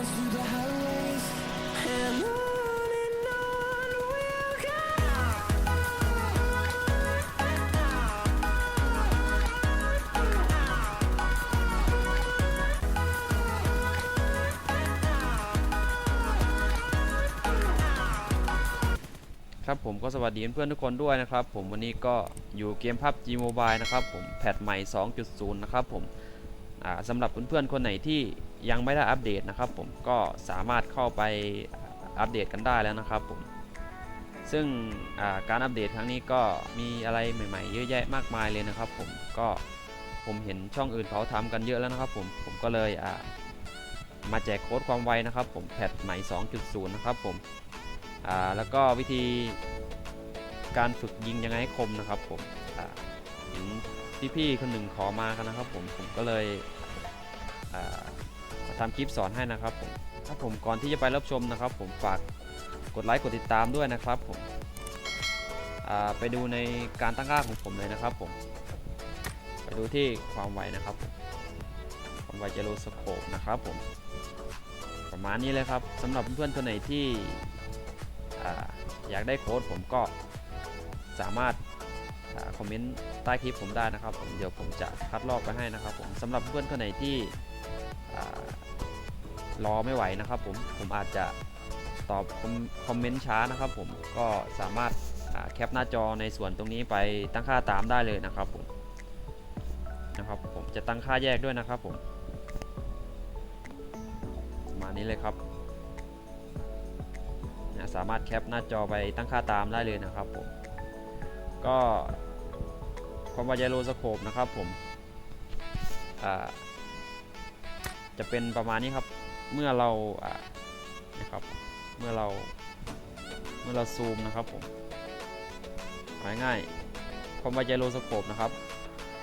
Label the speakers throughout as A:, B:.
A: ครับผมก็สวัสดีเพื่อนทุกคนด้วยนะครับ ผมวันนี้ก็อยู่เกมพับ G Mobile นะครับผมแพทใหม่ 2.0 นะครับผม สำหรับเพื่อนๆคนไหนที่ยังไม่ได้อัปเดตนะครับผมก็สามารถเข้าไปอัปเดตกันได้แล้วนะครับผมซึ่งการอัปเดตครั้งนี้ก็มีอะไรใหม่ๆ เยอะแยะมากมายเลยนะครับผมก็ผมเห็นช่องอื่นเขาทำกันเยอะแล้วนะครับผมผมก็เลยมาแจกโค้ดความไวนะครับ ผมแพทใหม่ 2.0 นะครับผมแล้วก็วิธีการฝึกยิงยังไงให้คมนะครับผมเห็น พี่ๆคนหนึ่งขอมากันนะครับผมผมก็เลยทำคลิปสอนให้นะครับผมครับผมก่อนที่จะไปรับชมนะครับ ผมฝากกดไลค์กดติดตามด้วยนะครับผมไปดูในการตั้งค่าของผมเลยนะครับผม ไปดูที่ความไวนะครับความไวเจโรสโคปนะครับผมประมาณนี้เลยครับสำหรับเพื่อนๆคนไหนที่ออยากได้โค้ดผมก็สามารถ คอมเมนต์ใต้คลิปผมได้นะครับผมเดี๋ยวผมจะคัดลอกไปให้นะครับผมสำหรับเพื่อนคนไหนที่รอไม่ไหวนะครับผมผมอาจจะตอบคอมคอมเมนต์ช้านะครับผมก็สามารถาแคปหน้าจอในส่วนตรงนี้ไปตั้งค่าตามได้เลยนะครับผมนะครับผมจะตั้งค่าแยกด้วยนะครับผมมานี้เลยครับสามารถแคปหน้าจอไปตั้งค่าตามได้เลยนะครับผม ก็ความไวไจโรสโคปนะครับผมจะเป็นประมาณนี้ครับเมื่อเรานะครับเมื่อเราเมื่อเราซูมนะครับผมเอาง่ายๆความไวไจโรสโคปนะครับ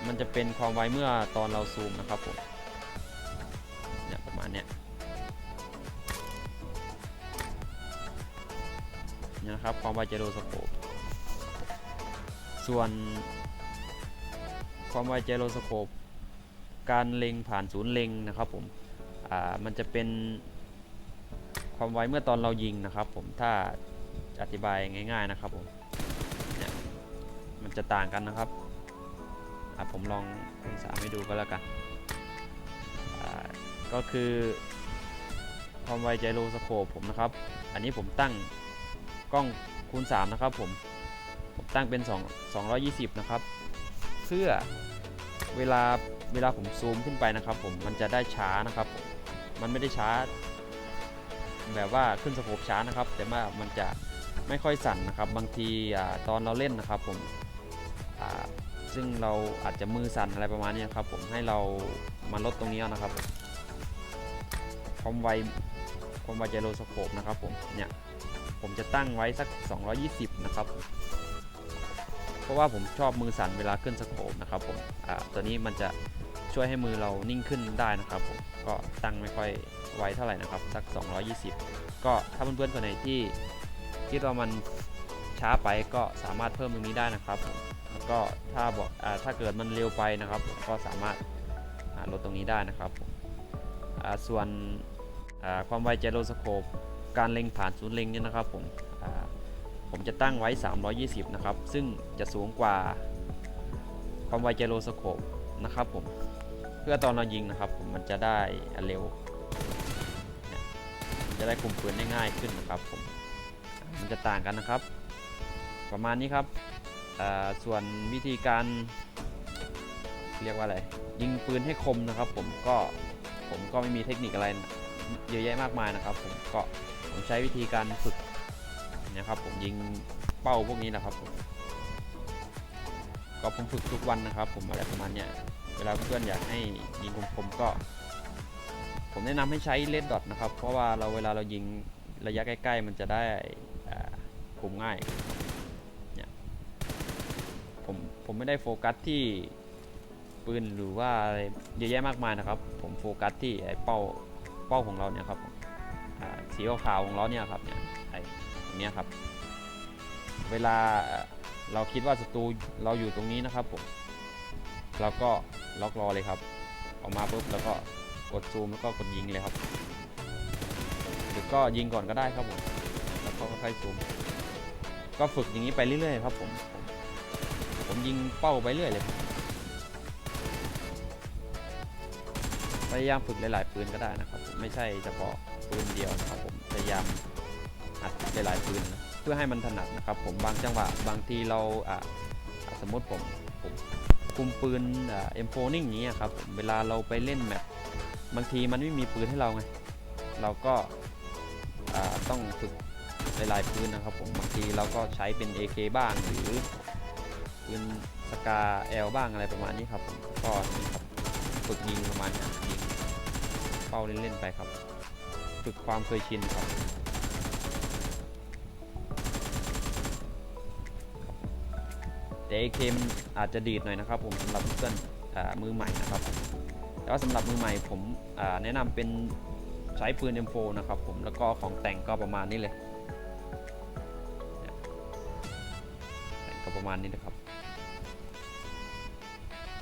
A: มันจะเป็นความไวเมื่อตอนเราซูมนะครับผมเนี่ยประมาณเนี้ยนี่นะครับความไวเจโรสโคป ส่วนความไวเจโรสโคปการเล็งผ่านศูนย์เล็งนะครับผมอ่ามันจะเป็นความไวเมื่อตอนเรายิงนะครับผมถ้าอธิบายง่าย ๆนะครับผมเนี่ยมันจะต่างกันนะครับอะผมลองคูณสามให้ดูก็แล้วกันอ่าก็คือความไวเจโรสโคปผมนะครับ อันนี้ผมตั้งกล้องคูณ3นะครับผม ตั้งเป็น 2 220 นะครับ เพื่อเวลาเวลาผมซูมขึ้นไปนะครับ ผมมันจะได้ช้านะครับ มันไม่ได้ช้า แบบว่าขึ้นสโคปช้านะครับ แต่ว่ามันจะไม่ค่อยสั่นนะครับ บางทีอ่าตอนเราเล่นนะครับ ผมอ่าซึ่งเราอาจจะมือสั่นอะไรประมาณนี้ครับ ผมให้เรามาลดตรงนี้นะครับความไวความไวเจโรสโคปนะครับ ผมเนี่ยผมจะตั้งไว้สัก 220 นะครับ เพราะว่าผมชอบมือสั่นเวลาขึ้นสโคปนะครับผมตัวนี้มันจะช่วยให้มือเรานิ่งขึ้นได้นะครับผมก็ตั้งไม่ค่อยไวเท่าไหร่นะครับสัก 220 ก็ถ้าเพื่อนๆคนไหนที่คิดว่ามันช้าไปก็สามารถเพิ่มตรงนี้ได้นะครับผมแล้วก็ถ้าบอกอถ้าเกิดมันเร็วไปนะครับ ก็สามารถาลดตรงนี้ได้นะครับส่วนความไวเจโรสโคปการเล็งผ่านศูนย์เล็งเนี่ยนะครับผม ผมจะตั้งไว้ 320 นะครับ ซึ่งจะสูงกว่าความไวเจโรสโคปนะครับผม เพื่อตอนเรายิงนะครับ ผมมันจะได้เร็ว จะได้คุมปืนได้ง่ายขึ้นนะครับผม มันจะต่างกันนะครับ ประมาณนี้ครับ ส่วนวิธีการเรียกว่าอะไร ยิงปืนให้คมนะครับ ผมก็ผมก็ไม่มีเทคนิคอะไรเยอะแยะมากมายนะครับ ผมก็ผมใช้วิธีการฝึก นะครับ ผมยิงเป้าพวกนี้นะครับผมก็ผมฝึกทุกวันนะครับ ผมอะไรประมาณเนี้ยเวลาเพื่อนอยากให้ยิงคมๆก็ ผมแนะนำให้ใช้เลดดอทนะครับ เพราะว่าเราเวลาเรายิงระยะใกล้ ๆ มันจะได้คุมง่ายเนี่ยผมผมไม่ได้โฟกัสที่ปืนหรือว่าอะไรเยอะแยะมากมายนะครับ ผมโฟกัสที่ไอ้เป้าเป้าของเราเนี่ยครับสีขาวของล้อเนี่ยครับเนี่ย เนี้ยครับ เวลาเราคิดว่าศัตรูเราอยู่ตรงนี้นะครับผมเราก็ล็อกรอเลยครับ ออกมาปุ๊บแล้วก็กดซูมแล้วก็กดยิงเลยครับ หรือก็ยิงก่อนก็ได้ครับผมแล้วก็ค่อยซูม ก็ฝึกอย่างนี้ไปเรื่อยๆครับผมผมยิงเป้าไปเรื่อยเลยพยายามฝึกหลายๆปืนก็ได้นะครับ ไม่ใช่เฉพาะปืนเดียวนะครับผมพยายาม หัดหลายๆปืนนะเพื่อให้มันถนัดนะครับผมบางจังหวะบางทีเราอะอะสมมติผมผมคุมปืนอ่า M4 นิ่งนี้ครับเวลาเราไปเล่นแมปบางทีมันไม่มีปืนให้เราไงเราก็ต้องฝึกหลายๆปืนนะครับผมบางทีเราก็ใช้เป็น AK บ้างหรือปืนสกาแอลบ้างอะไรประมาณนี้ครับผมก็นี่ครับฝึกยิงประมาณนี้ยิงเป้าเล่นๆไปครับ ฝึกความเคยชินครับ แต่ AK มันอาจจะดีดหน่อยนะครับผมสำหรับเพื่อนมือใหม่นะครับ แต่ว่าสำหรับมือใหม่ผมแนะนำเป็นใช้ปืน M4 นะครับผมแล้วก็ของแต่งก็ประมาณนี้เลยแต่งก็ประมาณนี้นะครับ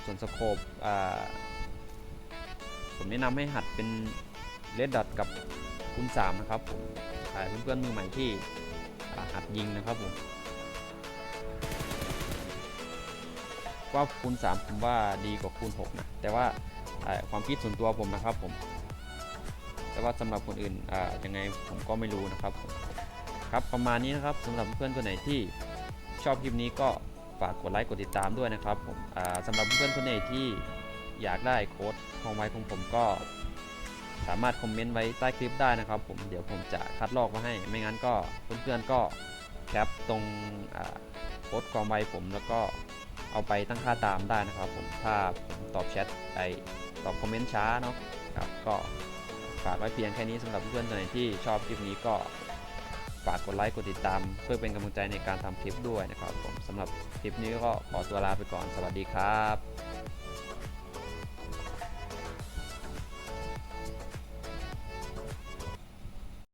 A: ส่วนสโคปผมแนะนำให้หัดเป็นเลดดอทกับคูณ3นะครับผมอ่าเพื่อนๆมือใหม่ที่หัดยิงนะครับผม ว่าคูณ 3 ผมว่าดีกว่าคูณ 6 นะ แต่ว่าความคิดส่วนตัวผมนะครับผม แต่ว่าสำหรับคนอื่นอ่ายังไงผมก็ไม่รู้นะครับผมครับประมาณนี้นะครับสำหรับเพื่อนคนไหนที่ชอบคลิปนี้ก็ฝากกดไลค์กดติดตามด้วยนะครับผมอ่าสำหรับเพื่อนคนไหนที่อยากได้โค้ดของไว้ของผมก็สามารถคอมเมนต์ไว้ใต้คลิปได้นะครับ ผมเดี๋ยวผมจะคัดลอกมาให้ ไม่งั้นก็เพื่อนๆก็แคปตรงโค้ดกองไว้ผมแล้วก็ เอาไปตั้งค่าตามได้นะครับผมถ้าผมตอบแชทไอตอบคอมเมนต์ช้าเนาะครับก็ฝากไว้เพียงแค่นี้สำหรับเพื่อนๆคนไหนที่ชอบคลิปนี้ก็ฝากกดไลค์กดติดตาม เพื่อเป็นกำลังใจในการทำคลิปด้วยนะครับผมสำหรับคลิปนี้ก็ขอตัวลาไปก่อนสวัสดีครับ